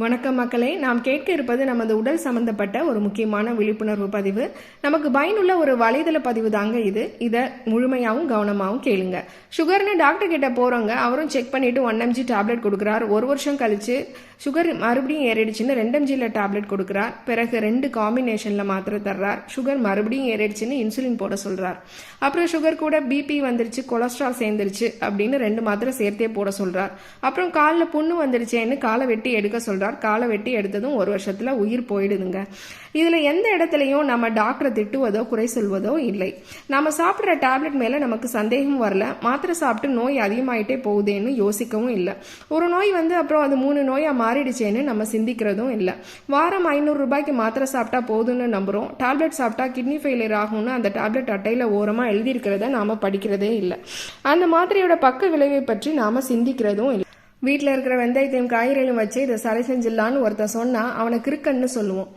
வணக்கம் மக்களே. நாம் கேட்க இருப்பது நமது உடல் சம்பந்தப்பட்ட ஒரு முக்கியமான விழிப்புணர்வு பதிவு. நமக்கு பயனுள்ள ஒரு வலைதள பதிவு தாங்க இது. இதை முழுமையாகவும் கவனமாகவும் கேளுங்க. சுகர்னு டாக்டர் கிட்ட போறவங்க அவரும் செக் பண்ணிட்டு ஒன் எம்ஜி டேப்லெட் கொடுக்குறார். ஒரு வருஷம் கழிச்சு சுகர் மறுபடியும் ஏறிடுச்சுன்னு ரெண்டு எம்ஜியில் டேப்லெட் கொடுக்குறார். பிறகு ரெண்டு காம்பினேஷனில் மாத்திரை தர்றார். சுகர் மறுபடியும் ஏறிடுச்சுன்னு இன்சுலின் போட சொல்கிறார் அப்புறம் சுகர் கூட பிபி வந்துருச்சு கொலஸ்ட்ரால் சேர்ந்துருச்சு அப்படின்னு ரெண்டு மாத்திரை சேர்த்தே போட சொல்கிறார் அப்புறம் காலில் புண்ணு வந்துருச்சேன்னு காலை வெட்டி எடுக்க சொல்கிறார் சொல்றார் காலை வெட்டி எடுத்ததும் ஒரு வருஷத்தில் உயிர் போயிடுதுங்க. இதில் எந்த இடத்துலையும் நம்ம டாக்டரை திட்டுவதோ குறை சொல்வதோ இல்லை. நாம சாப்பிட்ற டேப்லெட் மேலே நமக்கு சந்தேகம் வரல. மாத்திரை சாப்பிட்டு நோய் அதிகமாயிட்டே போகுதேன்னு யோசிக்கவும் இல்லை. ஒரு நோய் வந்து அப்புறம் அது மூணு நோயாக மாறிடுச்சேன்னு நம்ம சிந்திக்கிறதும் இல்லை. வாரம் ஐநூறு ரூபாய்க்கு மாத்திரை சாப்பிட்டா போதும்னு நம்புகிறோம் டேப்லெட் சாப்பிட்டா கிட்னி ஃபெயிலியர் ஆகும்னு அந்த டேப்லெட் அட்டையில் ஓரமாக எழுதியிருக்கிறத நாம் படிக்கிறதே இல்லை. அந்த மாத்திரையோட பக்க விளைவை பற்றி நாம் சிந்திக்கிறதும் இல்லை. வீட்டில் இருக்கிற வெந்தயத்தையும் காய்கறிகளையும் வச்சு இதை சரி செஞ்சிடலான்னு ஒருத்தன் சொன்னால் அவனை கிறுக்கன்னு சொல்லுவோம்.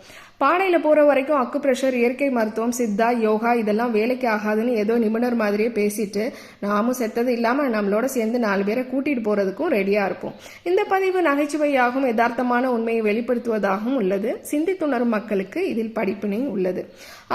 பாடையில் போகிற வரைக்கும் அக்கு ப்ரெஷர் இயற்கை மருத்துவம் சித்தா யோகா இதெல்லாம் வேலைக்கு ஆகாதுன்னு ஏதோ நிபுணர் மாதிரியே பேசிட்டு நாமும் செத்தது இல்லாமல் நம்மளோட சேர்ந்து நாலு பேரை கூட்டிகிட்டு போகிறதுக்கும் ரெடியாக இருப்போம். இந்த பதிவு நகைச்சுவையாகவும் யதார்த்தமான உண்மையை வெளிப்படுத்துவதாகவும் உள்ளது. சிந்தித்துணரும் மக்களுக்கு இதில் படிப்பினை உள்ளது.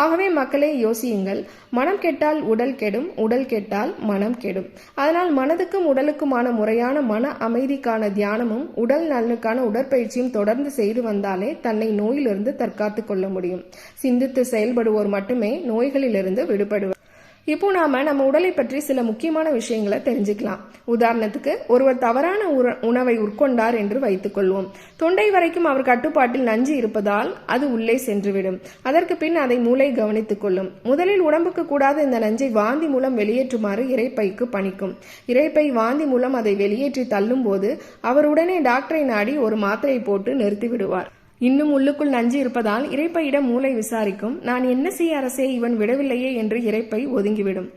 ஆகவே மக்களே யோசியுங்கள். மனம் கெட்டால் உடல் கெடும் உடல் கெட்டால் மனம் கெடும். அதனால் மனதுக்கும் உடலுக்குமான முறையான மன அமைதிக்கான தியானமும் உடல் நலனுக்கான உடற்பயிற்சியும் தொடர்ந்து செய்து வந்தாலே தன்னை நோயிலிருந்து தற்காத்துக் கொள்ள முடியும். சிந்தித்து செயல்படுவோர் மட்டுமே நோய்களிலிருந்து விடுபடுவர். இப்போ நாம நம்ம உடலை பற்றி சில முக்கியமான விஷயங்களை தெரிஞ்சுக்கலாம். உதாரணத்துக்கு ஒருவர் தவறான உணவை உட்கொண்டார் என்று வைத்துக்கொள்வோம். தொண்டை வரைக்கும் அவர் கட்டுப்பாட்டில் நஞ்சு இருப்பதால் அது உள்ளே சென்றுவிடும். அதற்கு பின் அதை மூளை கவனித்துக் கொள்ளும். முதலில் உடம்புக்கு கூடாத இந்த நஞ்சை வாந்தி மூலம் வெளியேற்றுமாறு இரைப்பைக்கு பணிக்கும். இரைப்பை வாந்தி மூலம் அதை வெளியேற்றி தள்ளும் போது அவர் உடனே டாக்டரை நாடி ஒரு மாத்திரை போட்டு நிறுத்திவிடுவார். இன்னும் உள்ளுக்குள் நஞ்சு இருப்பதால் இறைப்பையிடம் மூளை விசாரிக்கும். நான் என்ன செய்ய அரசே இவன் விடவில்லையே என்று இறைப்பை ஒதுங்கிவிடும்.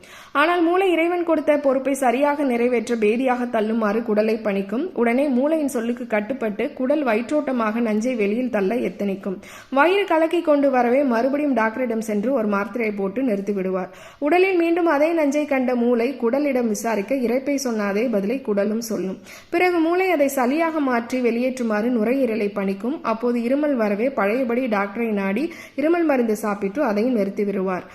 ஆனால் மூளை இறைவன் கொடுத்த பொறுப்பை சரியாக நிறைவேற்ற பேதியாக தள்ளுமாறு குடலை பணிக்கும். உடனே மூளையின் சொல்லுக்கு கட்டுப்பட்டு குடல் வயிற்றோட்டமாக நஞ்சை வெளியில் தள்ள எத்தனிக்கும். வயிறு கலக்கி கொண்டு வரவே மறுபடியும் டாக்டரிடம் சென்று ஒரு மாத்திரையை போட்டு நிறுத்திவிடுவார் உடலில் மீண்டும் அதே நஞ்சை கண்ட மூளை குடலிடம் விசாரிக்க இறைப்பை சொன்ன அதே பதிலை குடலும் சொல்லும். பிறகு மூளை அதை சளியாக மாற்றி வெளியேற்றுமாறு நுரையீரலை பணிக்கும். அப்போது இருமல் வரவே பழையபடி டாக்டரை நாடி இருமல் மருந்து சாப்பிட்டு அதையும் நிறுத்தி விடுவார்.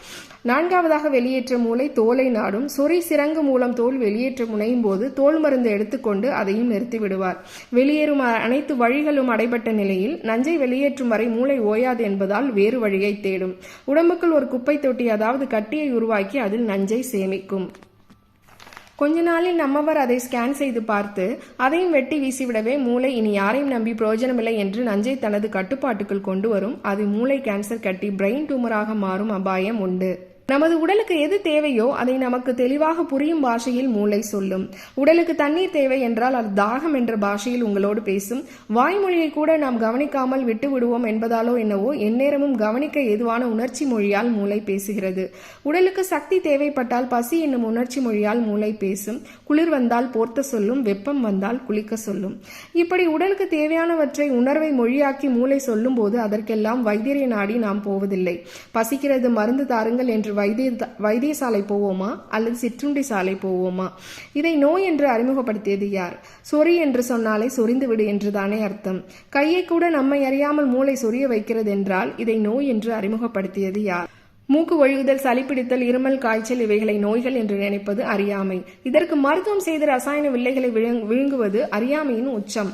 நான்காவதாக வெளியேற்ற மூளை தோலை நாடும். சொறி சிறங்கு மூலம் தோல் வெளியேற்ற முனையும் போது தோல் மருந்து எடுத்துக்கொண்டு அதையும் நிறுத்தி விடுவார். வெளியேறும் அனைத்து வழிகளும் அடைபட்ட நிலையில் நஞ்சை வெளியேற்றும் வரை மூளை ஓயாது என்பதால் வேறு வழியை தேடும். உடம்புக்குள் ஒரு குப்பை தொட்டி அதாவது கட்டியை உருவாக்கி அதில் நஞ்சை சேமிக்கும். கொஞ்ச நாளில் நம்மவர் அதை ஸ்கேன் செய்து பார்த்து அதையும் வெட்டி வீசிவிடவே மூளை இனி யாரையும் நம்பி பிரயோஜனமில்லை என்று நஞ்சை தனது கட்டுப்பாட்டுக்குள் கொண்டு வரும். அது மூளை கேன்சர் கட்டி பிரெயின் டியூமராக மாறும் அபாயம் உண்டு. நமது உடலுக்கு எது தேவையோ அதை நமக்கு தெளிவாக புரியும் பாஷையில் மூளை சொல்லும். உடலுக்கு தண்ணீர் தேவை என்றால் அது தாகம் என்ற பாஷையில் உங்களோடு பேசும். வாய்மொழியை கூட நாம் கவனிக்காமல் விட்டு விடுவோம் என்பதாலோ என்னவோ எந்நேரமும் கவனிக்க ஏதுவான உணர்ச்சி மொழியால் மூளை பேசுகிறது. உடலுக்கு சக்தி தேவைப்பட்டால் பசி என்னும் உணர்ச்சி மொழியால் மூளை பேசும். குளிர் வந்தால் போர்த்த சொல்லும். வெப்பம் வந்தால் குளிக்க சொல்லும். இப்படி உடலுக்கு தேவையானவற்றை உணர்வை மொழியாக்கி மூளை சொல்லும் போது அதற்கெல்லாம் வைத்தியரை நாடி நாம் போவதில்லை. பசிக்கிறது மருந்து தாருங்கள் என்று வைத்திய வைத்தியசாலை போவோமா அல்லது சிற்றுண்டி சாலை போவோமா? இதை நோய் என்று அறிமுகப்படுத்தியது யார்? சொறி என்று சொன்னாலே சொரிந்து விடு என்றுதானே அர்த்தம். கையை கூட நம்மை அறியாமல் மூளை சொரிய வைக்கிறது என்றால் இதை நோய் என்று அறிமுகப்படுத்தியது யார்? மூக்கு ஒழுகுதல் சளி பிடித்தல் இருமல் காய்ச்சல் இவைகளை நோய்கள் என்று நினைப்பது அறியாமை. இதற்கு மருத்துவம் செய்து ரசாயன வில்லைகளை விழுங்- விழுங்குவது அறியாமையின் உச்சம்.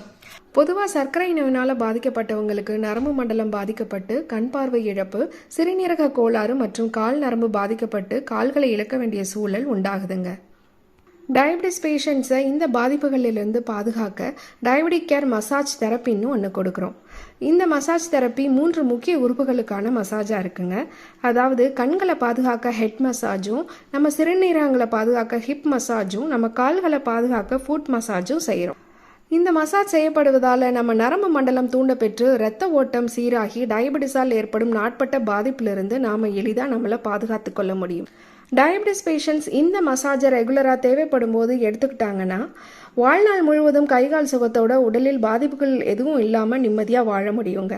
பொதுவாக சர்க்கரை நோயினால் பாதிக்கப்பட்டவங்களுக்கு நரம்பு மண்டலம் பாதிக்கப்பட்டு கண் பார்வை இழப்பு சிறுநீரக கோளாறு மற்றும் கால் நரம்பு பாதிக்கப்பட்டு கால்களை இழக்க வேண்டிய சூழல் உண்டாகுதுங்க. டயபெட்டிஸ் பேஷண்ட்ஸை இந்த பாதிப்புகளிலிருந்து பாதுகாக்க டயபெட்டிக் கேர் மசாஜ் தெரப்பின்னு ஒன்று கொடுக்குறோம். இந்த மசாஜ் தெரப்பி மூன்று முக்கிய உறுப்புகளுக்கான மசாஜாக இருக்குங்க. அதாவது கண்களை பாதுகாக்க ஹெட் மசாஜும் நம்ம சிறுநீரகங்களை பாதுகாக்க ஹிப் மசாஜும் நம்ம கால்களை பாதுகாக்க ஃபுட் மசாஜும் செய்கிறோம் இந்த மசாஜ் செய்யப்படுவதால் நம்ம நரம்பு மண்டலம் தூண்டப்பெற்று இரத்த ஓட்டம் சீராகி டயபெட்டிஸால் ஏற்படும் நாட்பட்ட பாதிப்பிலிருந்து நாம் எளிதாக நம்மளை பாதுகாத்து கொள்ள முடியும். டயபெட்டிஸ் பேஷண்ட்ஸ் இந்த மசாஜை ரெகுலராக தேவைப்படும் போது எடுத்துக்கிட்டாங்கன்னா வாழ்நாள் முழுவதும் கைகால் சுகத்தோட உடலில் பாதிப்புகள் எதுவும் இல்லாமல் நிம்மதியாக வாழ முடியுங்க.